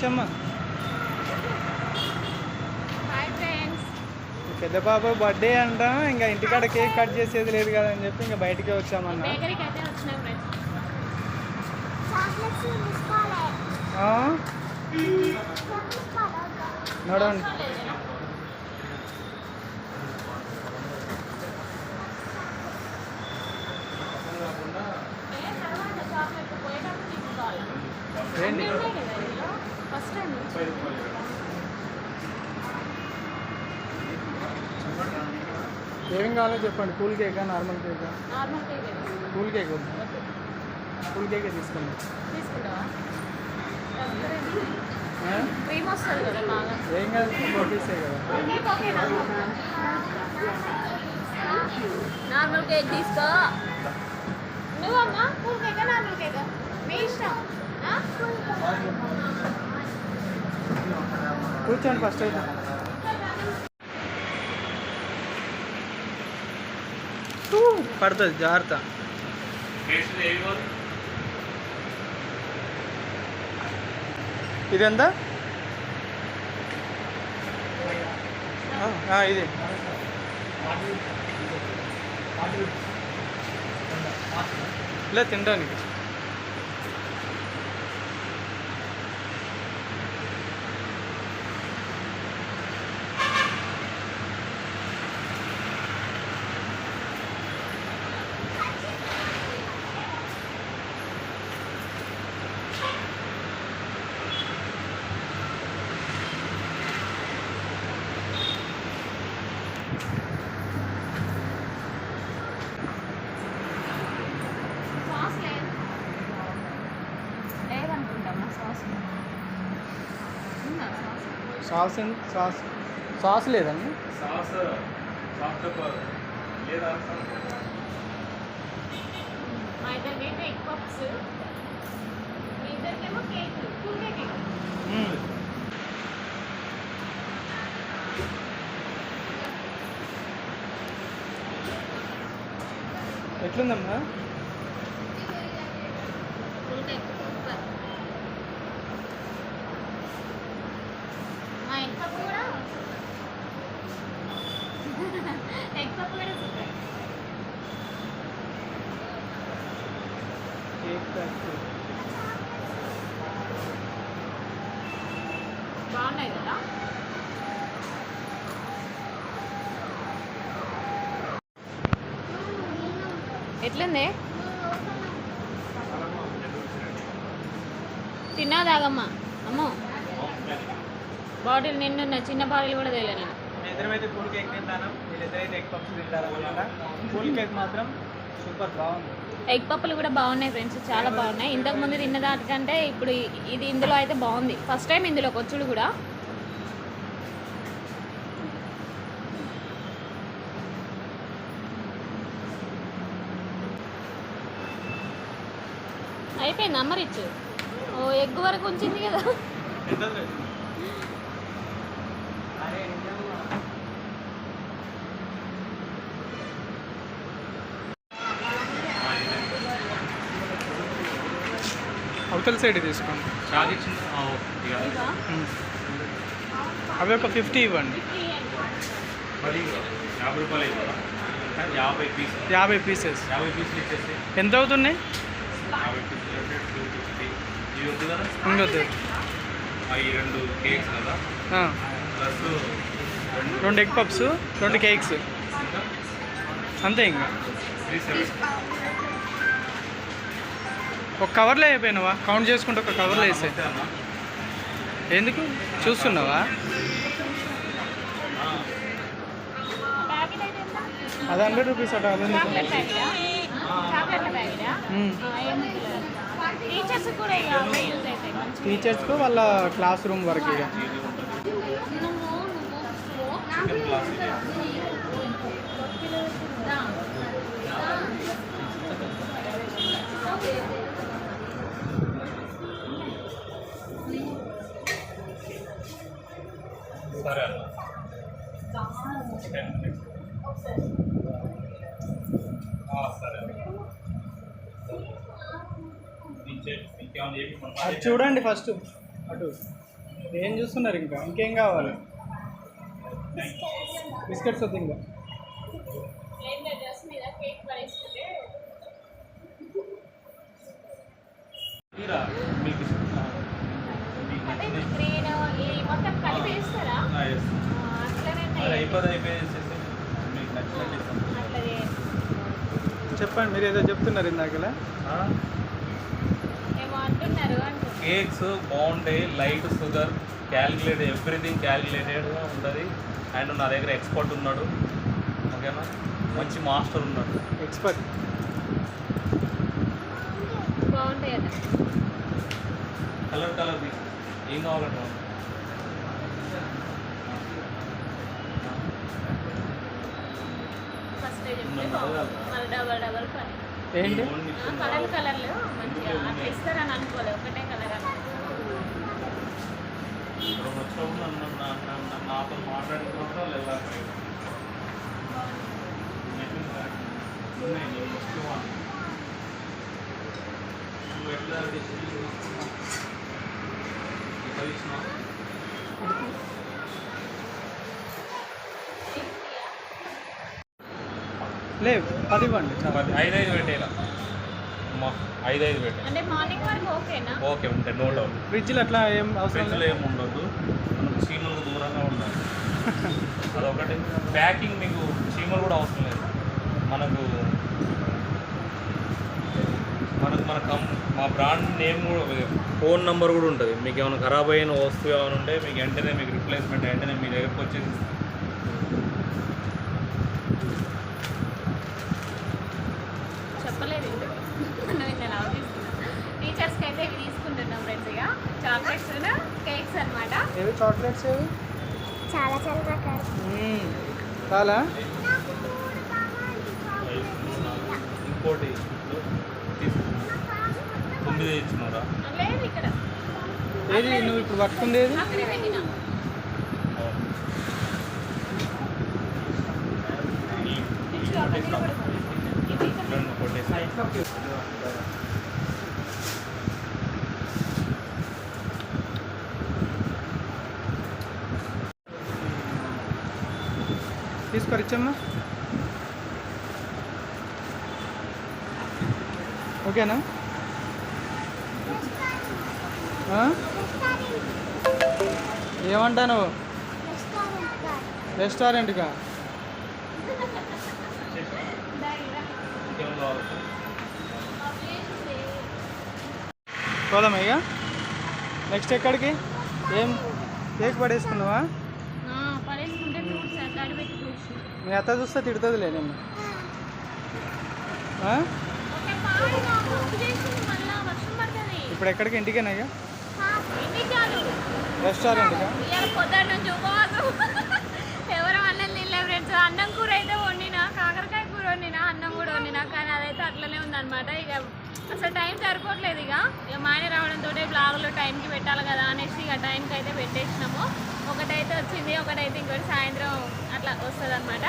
Friends పెద్ద బాబు birthday అంట ఇంకా ఇంటికాడ కేక్ కట్ చేసేది లేదు కదా అని చెప్పి ఇంకా బయటికి వచ్చామన్న? నడవండి. ఏం కావాలో చెప్పండి. కూల్ కేకా normal కేకా? Normal cake cool cake. వద్దు కూల్ కేకే తీసుకోండి ఏం కాదు ఓకేనా నార్మల్ కేక్ తీసుకో. నువ్వమ్మా కూల్ కేకా నార్మల్ కేకా? మీ ఇష్టం. ఆ? కూర్చోండి ఫస్ట్ అయితే. పడుతుంది జాగ్రత్త. ఇది ఎంత? ఆ, ఆ, ఇది. లేదు తినడానికి సాస్ లేదు లేదనుకుంటామా సాస్ ఉందా సాస్ సాస్ సాస్ సాస్ లేదండి. సాస్ సాఫ్ట్ లేదా మా ఇద్దరికి అయితే ఎగ్ పప్స్ మీ ఇద్దరికేమో కేక్ కూల్ కేక్ మ్మ్. ఎట్లుందమ్మా కూల్ కేక్ సూపర్ మా ఎగ్ పప్పు కూడా ఎగ్ పప్పు కూడా సూపర్ కేక్ ఫ్యాక్టరీ బాగున్నాయి కదా? ఎట్లుంది? తిన్నా తాగమ్మా. అమ్మో. బాటిల్ నిండున్న చిన్న బాటిల్ కూడా తెలియదు నేను. ఇద్దరమైతే కూల్ కేక్ తింటాను. వీళ్ళిద్దరైతే ఎగ్ పప్స్ తింటారు అనమాట కూల్ కేక్ మాత్రం సూపర్ బాగుంది. ఎగ్ పప్పులు కూడా బాగున్నాయి ఫ్రెండ్స్ చాలా బాగున్నాయి. ఇంతకు ముందు తిన్న దానికంటే ఇప్పుడు ఇది ఇందులో అయితే బాగుంది. ఫస్ట్ టైం ఇందులో కొచ్చుడు కూడా. అయిపోయింది అమ్మరిచ్చు ఓ ఎగ్ వరకు ఉంచింది కదా. అవతల సైడ్ తీసుకోండి. అవి ఒక ఫిఫ్టీ ఇవ్వండి. యాభై పీసెస్ ఎంత అవుతున్నాయి? రెండు ఎగ్ పప్స్ రెండు కేక్స్ అంతే ఇంకా. ఒక కవర్లో అయిపోయినావా? కౌంట్ చేసుకుంటే ఒక కవర్లో అన్న ఎందుకు? చూస్తున్నావా? అది హండ్రెడ్ రూపీస్ అట టీచర్స్కు వాళ్ళ క్లాస్ రూమ్ వరకు ఇక నువ్వు నువ్వు చికెన్ క్లాస్ ఇది దా. సరే అన్న టెన్ మినిట్స్ సరే ఇంకేమైనా చేయించమంటారా? అది చూడండి ఫస్ట్ అటు. ఏం చూస్తున్నారు ఇంకా? ఇంకేం కావాలి? బిస్కెట్స్ వద్దు ఇంకా. చెప్పండి మీరు ఏదో చెప్తున్నారు ఇందాకలా? కేక్స్ బాగుంటాయి లైట్ షుగర్ క్యాలిక్యులేట్ ఎవ్రీథింగ్ క్యాలిక్యులేటెడ్గా ఉంటుంది. అండ్ నా దగ్గర ఎక్స్పర్ట్ ఉన్నాడు. ఓకేనా మంచి మాస్టర్ ఉన్నాడు. ఎక్స్పర్ట్. బాగుంటాయి కలర్ కలర్ ఏం కావాలంటే డబల్ డబల్ పని. ఏంటి? కలర్ కలర్లు మంచిగా అట్లా ఇస్తారని అనుకోలేదు ఒకటే కలర్ మాట్లాడుకుంటా లేదు పది ఇవ్వండి ఐదు ఐదు పెట్టేలా. అమ్మా ఐదు ఐదు పెట్టే అంటే మార్నింగ్ వరకు ఓకేనా? ఓకే ఉంటే నో డౌట్. ఫ్రిడ్జ్లో అట్లా ఏం అవసరం ఏమి ఉండదు. మనకు చీమలకు దూరంగా ఉండాలి. అదొకటి. ప్యాకింగ్ మీకు చీమలు కూడా అవసరం లేదు. మనకు మనకు మన కం మా బ్రాండ్ నేమ్ కూడా ఫోన్ నెంబర్ కూడా ఉంటుంది. మీకు ఏమైనా ఖరాబ్ అయిన వస్తువు ఏమైనా ఉంటే మీకు వెంటనే మీకు రిప్లేస్మెంట్ వెంటనే మీ దగ్గరకు వచ్చేసి చెప్పలేదు నువ్వు నేను ఆలోచిస్తున్నా టీచర్స్కి అయితే ఇవి తీసుకుంటున్నాం ఫ్రెండ్స్ ఇక చాక్లెట్స్ కేక్స్ అన్నమాట. ఏవి? చాక్లెట్స్ ఏవి? చాలా చాలా రకాలు. చాలా? ఇంకోటి తొమ్మిది ఇచ్చినారా? ఏది? నువ్వు ఇప్పుడు పట్టుకుంది ఏది ఇచ్చమ్మా ఓకేనా? ఏమంటా ఏమంటాను రెస్టారెంట్గా దా, పోదామా ఇక? నెక్స్ట్ ఎక్కడికి? ఏం కేక్ పడేసుకున్నావా ఆ, పడేసుకుంటే ఫ్రూట్స్ అట్లాంటి పెట్టి నేను మీ చూస్తే తిడుతుందిలే నిన్ను. ఇప్పుడు ఎక్కడికి? ఇంటికేనా ఇక? ఇంటికి కాదు అన్నం తినలే ఫ్రెండ్స్ అన్నం కూర అయితే వండినా కాకరకాయ కూర వండినా అన్నం కూడా వండినా కానీ అదైతే అట్లనే ఉందన్నమాట. ఇక అసలు టైం సరిపోవట్లేదు ఇక ఇక మా ఆయన రావడంతో బ్లాగులో టైంకి పెట్టాలి కదా అనేసి ఇక టైంకి అయితే పెట్టేసినాము. ఒకటైతే వచ్చింది ఒకటైతే ఇంకోటి సాయంత్రం అట్లా వస్తుంది అనమాట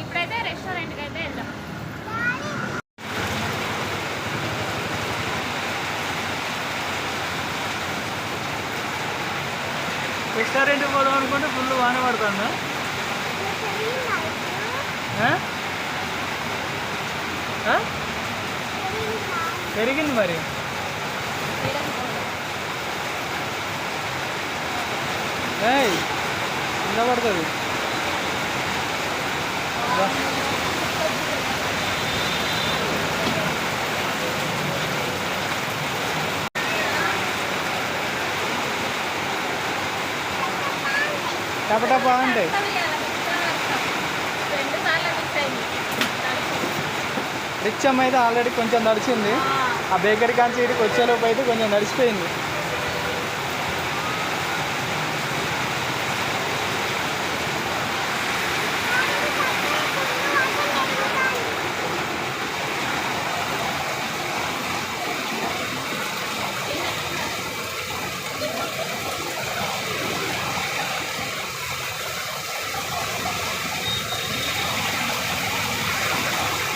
ఇప్పుడైతే రెస్టారెంట్కి అయితే వెళ్దాం. రెస్టారెంట్కి పోదాం అనుకుంటే ఫుల్ వాన పడుతుందా? పెరిగింది మరి. ఏయ్ కింద పడుతుంది రా. టపటపా ఉంటాయి రిచ్ అమ్మ అయితే ఆల్రెడీ కొంచెం నడిచింది. ఆ బేకరీ కాంచి ఇక్కడికి వచ్చేలోపు అయితే కొంచెం నడిచిపోయింది.